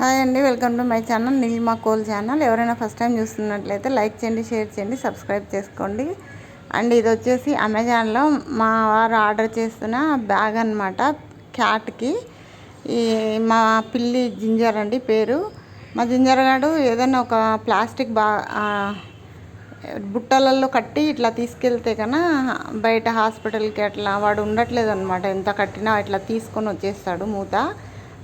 Hi అండి welcome to my channel Neelima coal channel. ఎవరైనా first time చూస్తున్నట్లయితే like చేయండి షేర్ చేయండి సబ్స్క్రైబ్ చేసుకోండి. అండ్ ఇది వచ్చేసి అమెజాన్లో మా వారు ఆర్డర్ చేస్తున్న బ్యాగ్ అనమాట క్యాట్కి. ఈ మా పిల్లి జింజర్ అండి పేరు. మా జింజర్ గాడు ఏదైనా ఒక ప్లాస్టిక్ బా బుట్టలలో కట్టి ఇట్లా తీసుకెళ్తే కన్నా బయట హాస్పిటల్కి అట్లా వాడు ఉండట్లేదు అనమాట ఎంత కట్టినా ఇట్లా తీసుకొని వచ్చేస్తాడు మూత.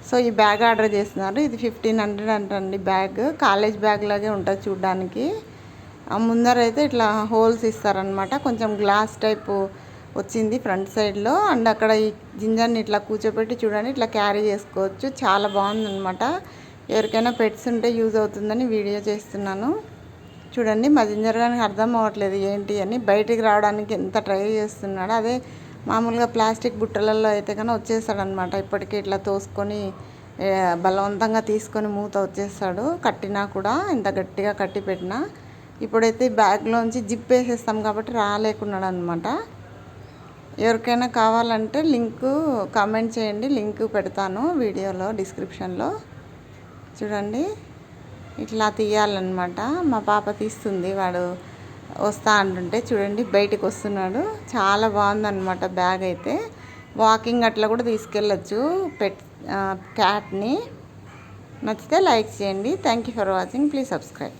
సో ఈ బ్యాగ్ ఆర్డర్ చేస్తున్నారు. ఇది ఫిఫ్టీన్ హండ్రెడ్ అంటండి బ్యాగ్. కాలేజ్ బ్యాగ్ లాగే ఉంటుంది చూడడానికి. ముందర అయితే ఇట్లా హోల్స్ ఇస్తారనమాట కొంచెం గ్లాస్ టైపు వచ్చింది ఫ్రంట్ సైడ్లో అండ్ అక్కడ ఈ జింజర్ని ఇట్లా కూర్చోబెట్టి చూడండి ఇట్లా క్యారీ చేసుకోవచ్చు. చాలా బాగుందనమాట ఎవరికైనా పెట్స్ ఉంటే యూజ్ అవుతుందని వీడియో చేస్తున్నాను. చూడండి మా జింజర్ గారికి అర్థం అవ్వట్లేదు ఏంటి అని. బయటికి రావడానికి ఎంత ట్రై చేస్తున్నాడో అదే మామూలుగా ప్లాస్టిక్ బుట్టలలో అయితే కానీ వచ్చేస్తాడనమాట ఇప్పటికీ ఇట్లా తోసుకొని బలవంతంగా తీసుకొని మూత వచ్చేస్తాడు. కట్టినా కూడా ఇంత గట్టిగా కట్టి పెట్టినా. ఇప్పుడైతే బ్యాగ్లోంచి జిప్ వేసేస్తాం కాబట్టి రాలేకున్నాడు అనమాట ఎవరికైనా కావాలంటే లింకు కామెంట్ చేయండి. లింక్ పెడతాను వీడియోలో డిస్క్రిప్షన్లో. చూడండి ఇట్లా తీయాలన్నమాట. మా పాప తీస్తుంది. వాడు వస్తా అంటుంటే చూడండి బయటకు వస్తున్నాడు. చాలా బాగుందన్నమాట బ్యాగ్ అయితే. వాకింగ్ అట్లా కూడా తీసుకెళ్ళచ్చు పెట్ క్యాట్ని. నచ్చితే లైక్ చేయండి. Thank you for watching please subscribe